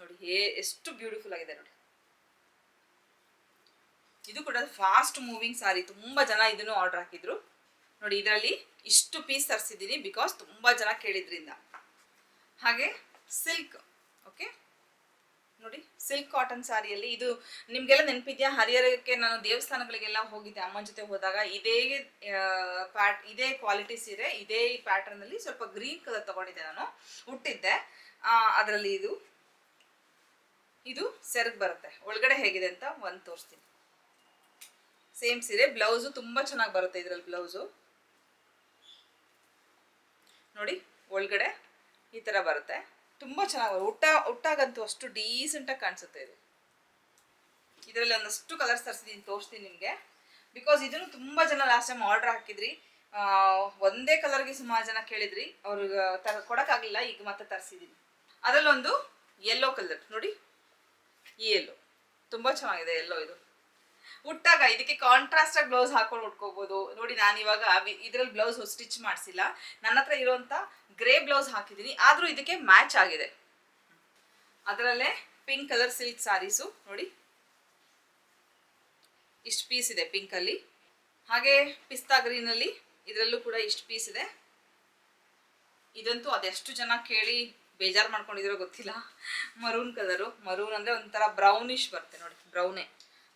ನೋಡಿ, ಹೇ, ಎಷ್ಟು ಬ್ಯೂಟಿಫುಲ್ ಆಗಿದೆ ನೋಡಿ. ಇದು ಕೂಡ ಫಾಸ್ಟ್ ಮೂವಿಂಗ್ ಸಾರಿ ತುಂಬಾ ಜನ ಇದನ್ನು ಆರ್ಡರ್ ಹಾಕಿದ್ರು. ನೋಡಿ, ಇದರಲ್ಲಿ ಇಷ್ಟು ಪೀಸ್ ತರಿಸಿದ್ದೀನಿ ಬಿಕಾಸ್ ತುಂಬಾ ಜನ ಕೇಳಿದ್ರಿಂದ. ಹಾಗೆ ಸಿಲ್ಕ್ ಓಕೆ ನೋಡಿ ಸಿಲ್ಕ್ ಕಾಟನ್ ಸಾರಿಯಲ್ಲಿ ಇದು ನಿಮಗೆಲ್ಲ ನೆನಪಿದ್ಯಾ? ಹರಿಹರಕ್ಕೆ ನಾನು ದೇವಸ್ಥಾನಗಳಿಗೆಲ್ಲ ಹೋಗಿದ್ದೆ, ಅಮ್ಮನ ಜೊತೆ ಹೋದಾಗ. ಇದೇ ಪ್ಯಾಟ್ ಇದೇ ಕ್ವಾಲಿಟಿ ಸೀರೆ, ಇದೇ ಪ್ಯಾಟರ್ನ್ ಅಲ್ಲಿ ಸ್ವಲ್ಪ ಗ್ರೀನ್ ಕಲರ್ ತಗೊಂಡಿದ್ದೆ ನಾನು. ಹುಟ್ಟಿದ್ದೆ ಅದರಲ್ಲಿ ಇದು ಇದು ಸೆರಗ್ ಬರುತ್ತೆ. ಒಳಗಡೆ ಹೇಗಿದೆ ಅಂತ ಒಂದು ತೋರಿಸ್ತೀನಿ. ಸೇಮ್ ಸೀರೆ, ಬ್ಲೌಸು ತುಂಬಾ ಚೆನ್ನಾಗಿ ಬರುತ್ತೆ ಇದರಲ್ಲಿ ಬ್ಲೌಸು. ನೋಡಿ, ಒಳಗಡೆ ಈ ತರ ಬರುತ್ತೆ. ತುಂಬಾ ಚೆನ್ನಾಗಿ ಊಟ ಊಟಾಗಂತೂ ಅಷ್ಟು ಡೀಸೆಂಟಾಗಿ ಕಾಣಿಸುತ್ತೆ ಇದು. ಇದರಲ್ಲಿ ಒಂದಷ್ಟು ಕಲರ್ಸ್ ತರಿಸಿದ್ದೀನಿ ತೋರಿಸ್ತೀನಿ ನಿಮಗೆ. ಬಿಕಾಸ್ ಇದನ್ನು ತುಂಬಾ ಜನ ಲಾಸ್ಟ್ ಟೈಮ್ ಆರ್ಡರ್ ಹಾಕಿದ್ರಿ. ಒಂದೇ ಕಲರ್ಗೆ ಸುಮಾರು ಜನ ಕೇಳಿದ್ರಿ. ಅವ್ರಿಗೆ ತರ ಕೊಡೋಕ್ಕಾಗಲಿಲ್ಲ, ಈಗ ಮತ್ತೆ ತರಿಸಿದ್ದೀನಿ ಅದರಲ್ಲೊಂದು ಯೆಲ್ಲೋ ಕಲರ್ ನೋಡಿ ಈ ಎಲ್ಲೋ. ತುಂಬಾ ಚೆನ್ನಾಗಿದೆ ಎಲ್ಲೋ ಇದು. ಉಟ್ಟಾಗ ಇದಕ್ಕೆ ಕಾಂಟ್ರಾಸ್ಟ್ ಆಗಿ ಬ್ಲೌಸ್ ಹಾಕೊಂಡು ಉಟ್ಕೋಬಹುದು ನೋಡಿ ನಾನು ಇವಾಗ ಇದ್ರಲ್ಲಿ ಬ್ಲೌಸ್ ಸ್ಟಿಚ್ ಮಾಡಿಸಿಲ್ಲ. ನನ್ನ ಹತ್ರ ಇರುವಂತ ಗ್ರೇ ಬ್ಲೌಸ್ ಹಾಕಿದ್ದೀನಿ ಆದ್ರೂ ಇದಕ್ಕೆ ಮ್ಯಾಚ್ ಆಗಿದೆ. ಅದರಲ್ಲೇ ಪಿಂಕ್ ಕಲರ್ ಸಿಲ್ಕ್ ಸಾರೀಸು ನೋಡಿ. ಇಷ್ಟು ಪೀಸ್ ಇದೆ ಪಿಂಕ್ ಅಲ್ಲಿ. ಹಾಗೆ ಪಿಸ್ತಾ ಗ್ರೀನ್ ಅಲ್ಲಿ ಇದರಲ್ಲೂ ಕೂಡ ಇಷ್ಟು ಪೀಸ್ ಇದೆ. ಇದಂತೂ ಅದೆಷ್ಟು ಜನ ಕೇಳಿ ಬೇಜಾರು ಮಾಡ್ಕೊಂಡಿದಿರೋ ಗೊತ್ತಿಲ್ಲ. Maroon colour. ಮರೂನ್ ಅಂದ್ರೆ ಒಂಥರ ಬ್ರೌನಿಶ್ ಬರುತ್ತೆ ನೋಡಿ ಬ್ರೌನೇ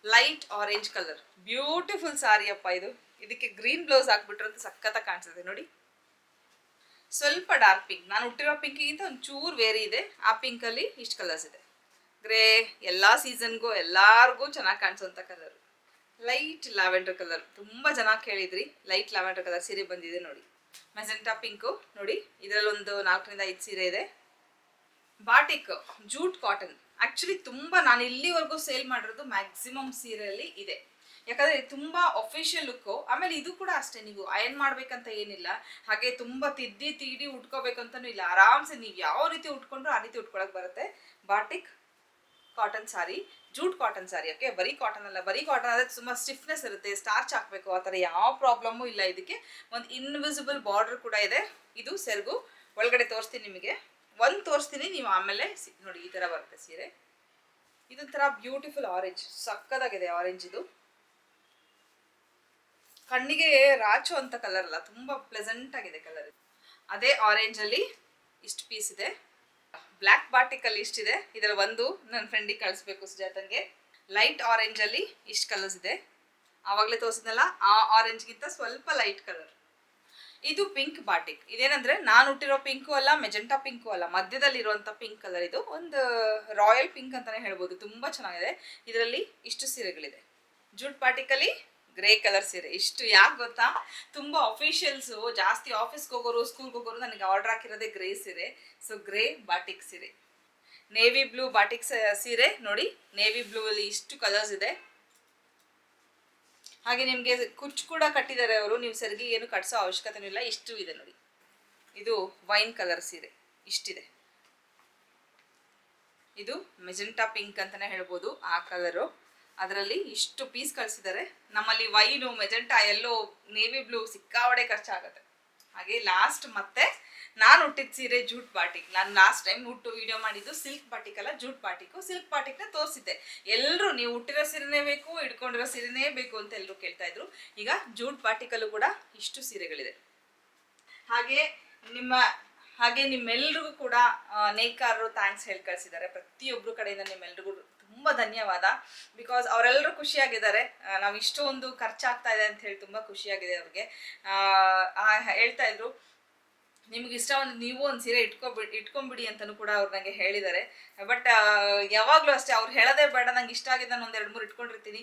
light orange colour beautiful sari ಅಪ್ಪ ಇದು. ಇದಕ್ಕೆ ಗ್ರೀನ್ ಬ್ಲೌಸ್ ಹಾಕ್ಬಿಟ್ರೆ ಅಂತ ಸಖತ್ತಾಗಿ ಕಾಣಿಸುತ್ತೆ ನೋಡಿ. ಸ್ವಲ್ಪ ಡಾರ್ಕ್ ಪಿಂಕ್ ನಾನು ಹುಟ್ಟಿರೋ ಪಿಂಕಿಗಿಂತ ಒಂದು ಚೂರು ವೇರಿ ಇದೆ. ಆ ಪಿಂಕಲ್ಲಿ ಇಷ್ಟು ಕಲರ್ಸ್ ಇದೆ. ಗ್ರೇ, ಎಲ್ಲ ಸೀಸನ್ಗೂ ಎಲ್ಲಾರ್ಗೂ ಚೆನ್ನಾಗಿ ಕಾಣಿಸೋಂಥ ಕಲರ್ ಲೈಟ್ ಲ್ಯಾವೆಂಡರ್ ಕಲರ್ ತುಂಬ ಜನ ಕೇಳಿದ್ರಿ ಲೈಟ್ ಲ್ಯಾವೆಂಡರ್ ಕಲರ್ ಸೀರೆ ಬಂದಿದೆ ನೋಡಿ. ಮೆಜೆಂಟಾ ಪಿಂಕು ನೋಡಿ ಇದರಲ್ಲಿ ಒಂದು ನಾಲ್ಕರಿಂದ ಐದು ಸೀರೆ ಇದೆ. Batik, jute cotton. ಆಕ್ಚುಲಿ ತುಂಬ ನಾನು ಇಲ್ಲಿವರೆಗೂ ಸೇಲ್ ಮಾಡಿರೋದು ಮ್ಯಾಕ್ಸಿಮಮ್ ಸೀರೆಯಲ್ಲಿ ಇದೆ. ಯಾಕಂದರೆ ತುಂಬ ಅಫಿಷಿಯಲ್ ಲುಕ್ಕು ಆಮೇಲೆ ಇದು ಕೂಡ ಅಷ್ಟೇ, ನೀವು ಅಯನ್ ಮಾಡಬೇಕಂತ ಏನಿಲ್ಲ. ಹಾಗೆ ತುಂಬ ತಿದ್ದಿ ತೀಡಿ ಉಟ್ಕೋಬೇಕಂತನೂ ಇಲ್ಲ. ಆರಾಮ್ಸೆ ನೀವು ಯಾವ ರೀತಿ ಉಟ್ಕೊಂಡ್ರು ಆ ರೀತಿ ಉಟ್ಕೊಳಕ್ ಬರುತ್ತೆ. Batik cotton sari, jute cotton sari okay ಬರೀ ಕಾಟನ್ ಅಲ್ಲ, ಬರೀ ಕಾಟನ್ ಆದರೆ ತುಂಬ ಸ್ಟಿಫ್ನೆಸ್ ಇರುತ್ತೆ. ಸ್ಟಾರ್ಚ್ ಹಾಕಬೇಕು, ಆ ಥರ ಯಾವ ಪ್ರಾಬ್ಲಮ್ಮು ಇಲ್ಲ ಇದಕ್ಕೆ. ಒಂದು ಇನ್ವಿಸಿಬಲ್ ಬಾರ್ಡರ್ ಕೂಡ ಇದೆ. ಇದು ಸೆರಗು. ಒಳಗಡೆ ತೋರಿಸ್ತೀನಿ ನಿಮಗೆ. ಒಂದು ತೋರಿಸ್ತೀನಿ, ನೀವು ಆಮೇಲೆ ನೋಡಿ ಈ ಥರ ಬರುತ್ತೆ ಸೀರೆ. ಇದೊಂಥರ ಬ್ಯೂಟಿಫುಲ್ ಆರೆಂಜ್ ಸಕ್ಕದಾಗಿದೆ ಆರೆಂಜ್ ಇದು. ಕಣ್ಣಿಗೆ ರಾಚು ಅಂತ ಕಲರ್ ಅಲ್ಲ, ತುಂಬ ಪ್ಲೆಸೆಂಟ್ ಆಗಿದೆ ಕಲರ್ ಅದೇ ಆರೆಂಜ್ ಅಲ್ಲಿ ಇಷ್ಟು ಪೀಸ್ ಇದೆ. ಬ್ಲ್ಯಾಕ್ ಬಾಟಿಕಲ್ಲಿ ಇಷ್ಟಿದೆ. ಇದರಲ್ಲಿ ಒಂದು ನನ್ನ ಫ್ರೆಂಡಿಗೆ ಕಳಿಸ್ಬೇಕು ಸುಜಾತಂಗೆ ಲೈಟ್ ಆರೆಂಜ್ ಅಲ್ಲಿ ಇಷ್ಟು ಕಲರ್ಸ್ ಇದೆ. ಆವಾಗಲೇ ತೋರಿಸಿದ್ನಲ್ಲ, ಆ ಆರೆಂಜ್ಗಿಂತ ಸ್ವಲ್ಪ ಲೈಟ್ ಕಲರ್ ಇದು ಪಿಂಕ್ ಬಾಟಿಕ್. ಇದೇನಂದ್ರೆ ನಾನು ಹುಟ್ಟಿರೋ ಪಿಂಕು ಅಲ್ಲ, ಮೆಜೆಂಟಾ ಪಿಂಕು ಅಲ್ಲ ಮಧ್ಯದಲ್ಲಿ ಇರುವಂತ ಪಿಂಕ್ ಕಲರ್ ಇದು. ಒಂದು ರಾಯಲ್ ಪಿಂಕ್ ಅಂತಾನೆ ಹೇಳ್ಬೋದು. ತುಂಬಾ ಚೆನ್ನಾಗಿದೆ. ಇದರಲ್ಲಿ ಇಷ್ಟು ಸೀರೆಗಳಿದೆ. ಜೂಟ್ ಪಾಟಿಕಲ್ಲಿ ಗ್ರೇ ಕಲರ್ ಸೀರೆ. ಇಷ್ಟು ಯಾಕೆ ಗೊತ್ತಾ? ತುಂಬಾ ಅಫಿಷಿಯಲ್ಸು ಜಾಸ್ತಿ ಆಫೀಸ್ಗೆ ಹೋಗೋರು ಸ್ಕೂಲ್ಗೆ ಹೋಗೋರು ನನಗೆ ಆರ್ಡರ್ ಹಾಕಿರೋದೇ ಗ್ರೇ ಸೀರೆ. ಸೊ ಗ್ರೇ ಬಾಟಿಕ್ ಸೀರೆ. ನೇವಿ ಬ್ಲೂ ಬಾಟಿಕ್ ಸೀರೆ ನೋಡಿ. ನೇವಿ ಬ್ಲೂ ಅಲ್ಲಿ ಇಷ್ಟು ಕಲರ್ಸ್ ಇದೆ. ಹಾಗೆ ನಿಮಗೆ ಕುಚ್ಚು ಕೂಡ ಕಟ್ಟಿದ್ದಾರೆ ಅವರು. ನೀವು ಸರಿಗೆ ಏನು ಕಟ್ಸೋ ಅವಶ್ಯಕತೆ ಇಲ್ಲ. ಇಷ್ಟು ಇದೆ ನೋಡಿ. ಇದು ವೈನ್ ಕಲರ್ ಸೀರೆ. ಇಷ್ಟಿದೆ. ಇದು ಮೆಜೆಂಟಾ ಪಿಂಕ್ ಅಂತಾನೆ ಹೇಳ್ಬೋದು ಆ ಕಲರು. ಅದರಲ್ಲಿ ಇಷ್ಟು ಪೀಸ್ ಕಳಿಸಿದ್ದಾರೆ. ನಮ್ಮಲ್ಲಿ wine, magenta, yellow, navy blue ಸಿಕ್ಕಾವಡೆ ಖರ್ಚಾಗುತ್ತೆ. ಹಾಗೆ ಲಾಸ್ಟ್ ಮತ್ತೆ ನಾನು ಹುಟ್ಟಿದ ಸೀರೆ ಜೂಟ್ ಬಾಟಿಕ್ ನಾನು ಲಾಸ್ಟ್ ಟೈಮ್ ಹುಟ್ಟು ವಿಡಿಯೋ ಮಾಡಿದ್ದು ಸಿಲ್ಕ್ ಬಾಟಿಕ್ ಅಲ್ಲ, ಜೂಟ್ ಬಾಟಿಕು ಸಿಲ್ಕ್ ಬಾಟಿಕ್ನ ತೋರಿಸಿದ್ದೆ. ಎಲ್ಲರೂ ನೀವು ಹುಟ್ಟಿರೋ ಸೀರೆನೇ ಬೇಕು, ಇಟ್ಕೊಂಡಿರೋ ಸೀರೆನೇ ಬೇಕು ಅಂತ ಎಲ್ಲರೂ ಕೇಳ್ತಾ ಇದ್ರು. ಈಗ ಜೂಟ್ ಬಾಟಿಕಲ್ಲೂ ಕೂಡ ಇಷ್ಟು ಸೀರೆಗಳಿದೆ. ಹಾಗೆ ನಿಮ್ಮ, ಹಾಗೆ ನಿಮ್ಮೆಲ್ರಿಗೂ ಕೂಡ ನೇಕಾರರು ಥ್ಯಾಂಕ್ಸ್ ಹೇಳಿ ಕಳಿಸಿದ್ದಾರೆ. ಪ್ರತಿಯೊಬ್ಬರು ಕಡೆಯಿಂದ ನಿಮ್ಮೆಲ್ರಿಗೂ ತುಂಬ ಧನ್ಯವಾದ. ಬಿಕಾಸ್ ಅವರೆಲ್ಲರೂ ಖುಷಿಯಾಗಿದ್ದಾರೆ. ನಾವು ಇಷ್ಟೊಂದು ಖರ್ಚಾಗ್ತಾ ಇದೆ ಅಂತ ಹೇಳಿ ತುಂಬ ಖುಷಿಯಾಗಿದೆ ಅವ್ರಿಗೆ. ಹೇಳ್ತಾ ಇದ್ರು. ನಿಮ್ಗೆ ಇಷ್ಟ ಒಂದು ನೀವು ಒಂದು ಸೀರೆ ಇಟ್ಕೊಬಿ ಇಟ್ಕೊಂಬಿಡಿ ಅಂತಲೂ ಕೂಡ ಅವ್ರು ನನಗೆ ಹೇಳಿದ್ದಾರೆ. ಬಟ್ ಯಾವಾಗಲೂ ಅಷ್ಟೇ ಅವ್ರು ಹೇಳೋದೇ ಬೇಡ, ನಂಗೆ ಇಷ್ಟ ಆಗಿದೆ ನಾನು ಒಂದು ಎರಡು ಮೂರು ಇಟ್ಕೊಂಡಿರ್ತೀನಿ.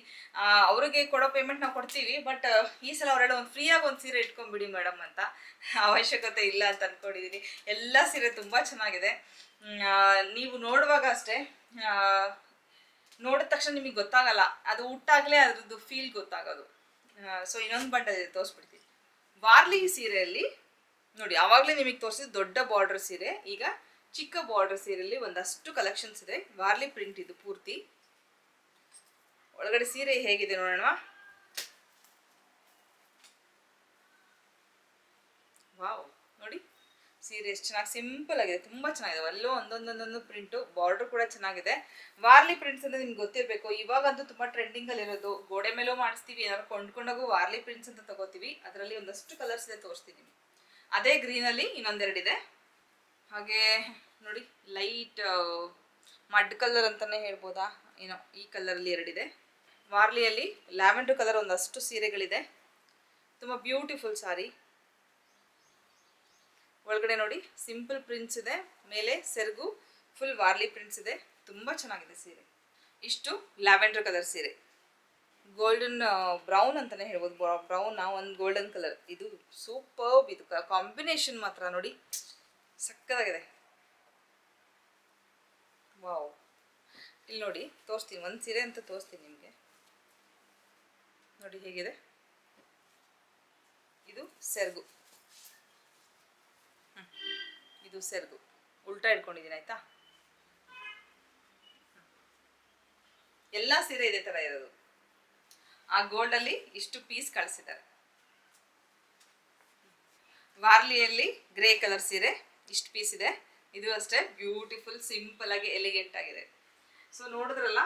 ಅವ್ರಿಗೆ ಕೊಡೋ ಪೇಮೆಂಟ್ ನಾವು ಕೊಡ್ತೀವಿ ಬಟ್ ಈ ಸಲ ಅವರೆಲ್ಲ ಒಂದು ಫ್ರೀಯಾಗಿ ಒಂದು ಸೀರೆ ಇಟ್ಕೊಂಬಿಡಿ ಮೇಡಮ್ ಅಂತ ಅವಶ್ಯಕತೆ ಇಲ್ಲ ಅಂತ ಅಂದ್ಕೊಂಡಿದ್ದೀನಿ ಎಲ್ಲ ಸೀರೆ ತುಂಬ ಚೆನ್ನಾಗಿದೆ. ನೀವು ನೋಡುವಾಗ ಅಷ್ಟೇ ನೋಡಿದ ತಕ್ಷಣ ನಿಮಗೆ ಗೊತ್ತಾಗಲ್ಲ. ಅದು ಹುಟ್ಟಾಗಲೇ ಅದ್ರದ್ದು ಫೀಲ್ ಗೊತ್ತಾಗೋದು. ಸೊ ಇನ್ನೊಂದು ಬಂಡಲ್ ತೋರಿಸ್ಬಿಡ್ತೀನಿ. ವಾರ್ಲಿ ಸೀರೆಯಲ್ಲಿ ನೋಡಿ, ಆವಾಗಲೇ ನಿಮಗೆ ತೋರಿಸಿದ ದೊಡ್ಡ ಬಾರ್ಡರ್ ಸೀರೆ, ಈಗ ಚಿಕ್ಕ ಬಾರ್ಡರ್ ಸೀರೆಯಲ್ಲಿ ಒಂದಷ್ಟು ಕಲೆಕ್ಷನ್ಸ್ ಇದೆ. ವಾರ್ಲಿ ಪ್ರಿಂಟ್ ಇದು ಪೂರ್ತಿ. ಒಳಗಡೆ ಸೀರೆ ಹೇಗಿದೆ ನೋಡೋಣ. ವಾವ್ ನೋಡಿ, ಸೀರೆ ಎಷ್ಟು ಚೆನ್ನಾಗಿ ಸಿಂಪಲ್ ಆಗಿದೆ. ತುಂಬ ಚೆನ್ನಾಗಿದೆ. ಅಲ್ಲೂ ಒಂದೊಂದೊಂದೊಂದು ಪ್ರಿಂಟು ಬಾರ್ಡರ್ ಕೂಡ ಚೆನ್ನಾಗಿದೆ. ವಾರ್ಲಿ ಪ್ರಿಂಟ್ಸ್ ಅಂದರೆ ನಿಮ್ಗೆ ಗೊತ್ತಿರಬೇಕು, ಇವಾಗಂತೂ ತುಂಬ ಟ್ರೆಂಡಿಂಗಲ್ಲಿ ಇರೋದು. ಗೋಡೆ ಮೇಲೂ ಮಾಡಿಸ್ತೀವಿ, ಏನಾದ್ರು ಕೊಂಡ್ಕೊಂಡಾಗೂ ವಾರ್ಲಿ ಪ್ರಿಂಟ್ಸ್ ಅಂತ ತಗೋತೀವಿ. ಅದರಲ್ಲಿ ಒಂದಷ್ಟು ಕಲರ್ಸ್ ಇದೆ ತೋರಿಸ್ತೀನಿ ಅದೇ ಗ್ರೀನಲ್ಲಿ ಇನ್ನೊಂದೆರಡಿದೆ. ಹಾಗೆ ನೋಡಿ ಲೈಟ್ ಮಡ್ ಕಲರ್ ಅಂತಾನೆ ಹೇಳ್ಬೋದಾ? ಏನೋ, ಈ ಕಲರಲ್ಲಿ ಎರಡಿದೆ. ವಾರ್ಲಿಯಲ್ಲಿ ಲ್ಯಾವೆಂಡರ್ ಕಲರ್ ಒಂದಷ್ಟು ಸೀರೆಗಳಿದೆ. ತುಂಬ ಬ್ಯೂಟಿಫುಲ್ ಸಾರಿ ಒಳಗಡೆ ನೋಡಿ ಸಿಂಪಲ್ ಪ್ರಿಂಟ್ಸ್ ಇದೆ. ಮೇಲೆ ಸೆರಗು ಫುಲ್ ವಾರ್ಲಿ ಪ್ರಿಂಟ್ಸ್ ಇದೆ. ತುಂಬ ಚೆನ್ನಾಗಿದೆ ಸೀರೆ. ಇಷ್ಟು ಲ್ಯಾವೆಂಡರ್ ಕಲರ್ ಸೀರೆ. ಗೋಲ್ಡನ್ ಬ್ರೌನ್ ಅಂತಾನೆ ಹೇಳ್ಬೋದು. ಬ್ರೌನ್ ಒಂದು ಗೋಲ್ಡನ್ ಕಲರ್ ಇದು ಸೂಪರ್ಬ್ ಇದು. ಕಾಂಬಿನೇಷನ್ ಮಾತ್ರ ನೋಡಿ. ಸಕ್ಕದಾಗಿದೆ. ವಾವ್ ಇಲ್ಲಿ ನೋಡಿ, ತೋರಿಸ್ತೀನಿ. ಒಂದು ಸೀರೆ ಅಂತ ತೋರಿಸ್ತೀನಿ ನಿಮಗೆ. ನೋಡಿ ಹೇಗಿದೆ. ಇದು ಸೆರಗು. ಇದು ಸೆರಗು. ಉಲ್ಟಾ ಇಟ್ಕೊಂಡಿದ್ದೀನಿ, ಆಯ್ತಾ? ಎಲ್ಲ ಸೀರೆ ಇದೇ ಥರ ಇರೋದು. ಆ ಗೋಲ್ಡಲ್ಲಿ ಇಷ್ಟು ಪೀಸ್ ಕಳಿಸಿದ್ದಾರೆ. ವಾರ್ಲಿಯಲ್ಲಿ ಗ್ರೇ ಕಲರ್ ಸೀರೆ, ಇಷ್ಟು ಪೀಸ್ ಇದೆ. ಇದು ಅಷ್ಟೇ ಬ್ಯೂಟಿಫುಲ್ ಸಿಂಪಲ್ ಆಗಿ ಎಲಿಗೆಂಟ್ ಆಗಿದೆ. ಸೊ ನೋಡಿದ್ರಲ್ಲ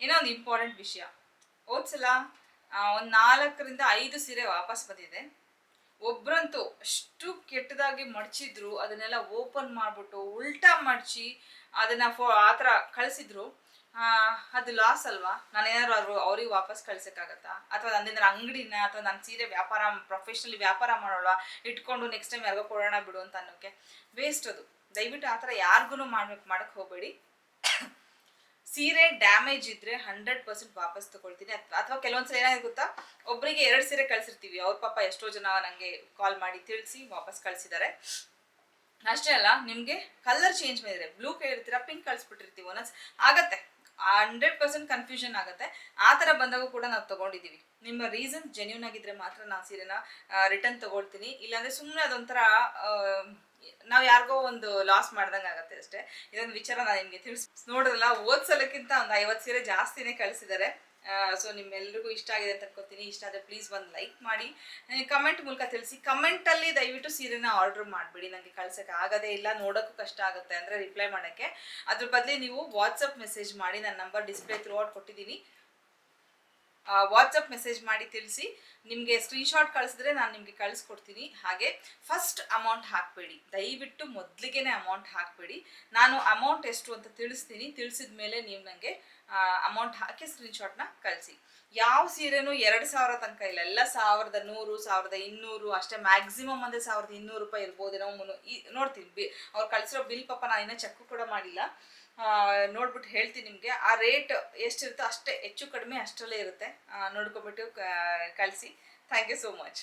ಏನೋ ಒಂದು ಇಂಪಾರ್ಟೆಂಟ್ ವಿಷಯ ಓದ್ಸಲ ಒಂದು ನಾಲ್ಕರಿಂದ ಐದು ಸೀರೆ ವಾಪಸ್ ಬಂದಿದೆ. ಒಬ್ರಂತೂ ಅಷ್ಟು ಕೆಟ್ಟದಾಗಿ ಮಡಚಿದ್ರು, ಅದನ್ನೆಲ್ಲ ಓಪನ್ ಮಾಡಿಬಿಟ್ಟು, ಉಲ್ಟಾ ಮಡಚಿ, ಅದನ್ನ ಫೋ ಆ ಥರ ಕಳಿಸಿದ್ರು. ಅದು ಲಾಸ್ ಅಲ್ವಾ? ನಾನು ಏನಾದ್ರು ಅವ್ರು ಅವ್ರಿಗೆ ವಾಪಸ್ ಕಳ್ಸೋಕ್ಕಾಗತ್ತಾ? ಅಥವಾ ನನ್ನಿಂದ ಅಂಗಡಿನ ಅಥವಾ ನನ್ನ ಸೀರೆ ವ್ಯಾಪಾರ ಪ್ರೊಫೆಷನಲಿ ವ್ಯಾಪಾರ ಮಾಡೋಲ್ಲ ಇಟ್ಕೊಂಡು ನೆಕ್ಸ್ಟ್ ಟೈಮ್ ಯಾರಿಗೋ ಕೊಡೋಣ ಬಿಡು ಅಂತ ಅನ್ನೋಕ್ಕೆ ವೇಸ್ಟ್ ಅದು. ದಯವಿಟ್ಟು ಆ ಥರ ಯಾರಿಗೂ ಮಾಡ್ಬೇಕು ಮಾಡಕ್ಕೆ ಹೋಗಬೇಡಿ. ಸೀರೆ ಡ್ಯಾಮೇಜ್ ಇದ್ರೆ ಹಂಡ್ರೆಡ್ ಪರ್ಸೆಂಟ್ ವಾಪಸ್ ತಗೊಳ್ತೀನಿ. ಅಥವಾ ಕೆಲವೊಂದ್ಸಲ ಏನಾಗುತ್ತೆ ಗೊತ್ತಾ? ಒಬ್ಬರಿಗೆ ಎರಡು ಸೀರೆ ಕಳ್ಸಿರ್ತೀವಿ. ಅವ್ರ ಪಾಪ ಎಷ್ಟೋ ಜನ ನನಗೆ ಕಾಲ್ ಮಾಡಿ ತಿಳಿಸಿ ವಾಪಸ್ ಕಳಿಸಿದ್ದಾರೆ ಅಷ್ಟೇ ಅಲ್ಲ, ನಿಮಗೆ ಕಲರ್ ಚೇಂಜ್ ಮಾಡಿದ್ರೆ ಬ್ಲೂ ಕೇಳಿರ್ತೀರಾ ಪಿಂಕ್ ಕಳಿಸ್ಬಿಟ್ಟಿರ್ತೀವಿ ಒಂದೊಂದು ಆಗತ್ತೆ. ಹಂಡ್ರೆಡ್ ಪರ್ಸೆಂಟ್ ಕನ್ಫ್ಯೂಷನ್ ಆಗುತ್ತೆ. ಆ ಥರ ಬಂದಾಗ ಕೂಡ ನಾವು ತಗೊಂಡಿದ್ದೀವಿ. ನಿಮ್ಮ ರೀಸನ್ ಜೆನ್ಯೂನ್ ಆಗಿದ್ರೆ ಮಾತ್ರ ನಾನು ಸೀರೆನ ರಿಟರ್ನ್ ತಗೊಳ್ತೀನಿ. ಇಲ್ಲಾಂದ್ರೆ ಸುಮ್ಮನೆ ಅದೊಂಥರ ನಾವು ಯಾರಿಗೋ ಒಂದು ಲಾಸ್ ಮಾಡ್ದಂಗೆ ಆಗುತ್ತೆ ಅಷ್ಟೇ. ಇದೊಂದು ವಿಚಾರ ನಾನು ನಿಮಗೆ ತಿಳಿಸ್, ನೋಡಿದ್ರಲ್ಲ ಓದ್ಸಲಕ್ಕಿಂತ ಒಂದು ಐವತ್ತು ಸೀರೆ ಜಾಸ್ತಿನೇ ಕಳಿಸಿದ್ದಾರೆ ಸೊ ನಿಮ್ಮೆಲ್ರಿಗೂ ಇಷ್ಟ ಆಗಿದೆ ಅಂತ ಅನ್ಕೋತೀನಿ. ಇಷ್ಟ ಆದರೆ ಪ್ಲೀಸ್ ಒಂದು ಲೈಕ್ ಮಾಡಿ. ಕಮೆಂಟ್ ಮೂಲಕ ತಿಳಿಸಿ. ಕಮೆಂಟಲ್ಲಿ ದಯವಿಟ್ಟು ಸೀರೆನ ಆರ್ಡ್ರ್ ಮಾಡಿಬಿಡಿ. ನನಗೆ ಕಳ್ಸೋಕ್ಕೆ ಆಗೋದೇ ಇಲ್ಲ. ನೋಡೋಕ್ಕೂ ಕಷ್ಟ ಆಗುತ್ತೆ ಅಂದರೆ ರಿಪ್ಲೈ ಮಾಡೋಕ್ಕೆ. ಅದ್ರ ಬದಲಿ ನೀವು ವಾಟ್ಸಪ್ ಮೆಸೇಜ್ ಮಾಡಿ. ನನ್ನ ನಂಬರ್ ಡಿಸ್ಪ್ಲೇ ಥ್ರೂ ಔಟ್ ಕೊಟ್ಟಿದ್ದೀನಿ. ವಾಟ್ಸಪ್ ಮೆಸೇಜ್ ಮಾಡಿ ತಿಳಿಸಿ, ನಿಮಗೆ ಸ್ಕ್ರೀನ್ಶಾಟ್ ಕಳಿಸಿದ್ರೆ ನಾನು ನಿಮಗೆ ಕಳಿಸ್ಕೊಡ್ತೀನಿ. ಹಾಗೆ ಫಸ್ಟ್ ಅಮೌಂಟ್ ಹಾಕಬೇಡಿ. ದಯವಿಟ್ಟು ಮೊದಲಿಗೆ ಅಮೌಂಟ್ ಹಾಕಬೇಡಿ. ನಾನು ಅಮೌಂಟ್ ಎಷ್ಟು ಅಂತ ತಿಳಿಸ್ತೀನಿ. ತಿಳಿಸಿದ ಮೇಲೆ ನೀವು ನನಗೆ ಅಮೌಂಟ್ ಹಾಕಿ ಸ್ಕ್ರೀನ್ಶಾಟ್ನ ಕಳಿಸಿ. ಯಾವ ಸೀರೆನೂ ಎರಡು ಸಾವಿರ ತನಕ ಇಲ್ಲ. ಎಲ್ಲ ಸಾವಿರದ ನೂರು, ಸಾವಿರದ ಇನ್ನೂರು, ಅಷ್ಟೇ ಮ್ಯಾಕ್ಸಿಮಮ್ ಅಂದರೆ ಸಾವಿರದ ಇನ್ನೂರು ರೂಪಾಯಿ ಇರ್ಬೋದೇನೋ ಮುನ್ನೂ ನೋಡ್ತೀನಿ. ಬಿ, ಅವ್ರು ಕಳಿಸಿರೋ ಬಿಲ್ ಪಾಪ ನಾನು ಇನ್ನೂ ಚೆಕ್ ಕೂಡ ಮಾಡಿಲ್ಲ. ನೋಡ್ಬಿಟ್ಟು ಹೇಳ್ತೀನಿ ನಿಮಗೆ. ಆ ರೇಟ್ ಎಷ್ಟಿರುತ್ತೋ ಅಷ್ಟೇ, ಹೆಚ್ಚು ಕಡಿಮೆ ಅಷ್ಟರಲ್ಲೇ ಇರುತ್ತೆ. ನೋಡ್ಕೊಂಬಿಟ್ಟು ಕಳಿಸಿ. Thank you so much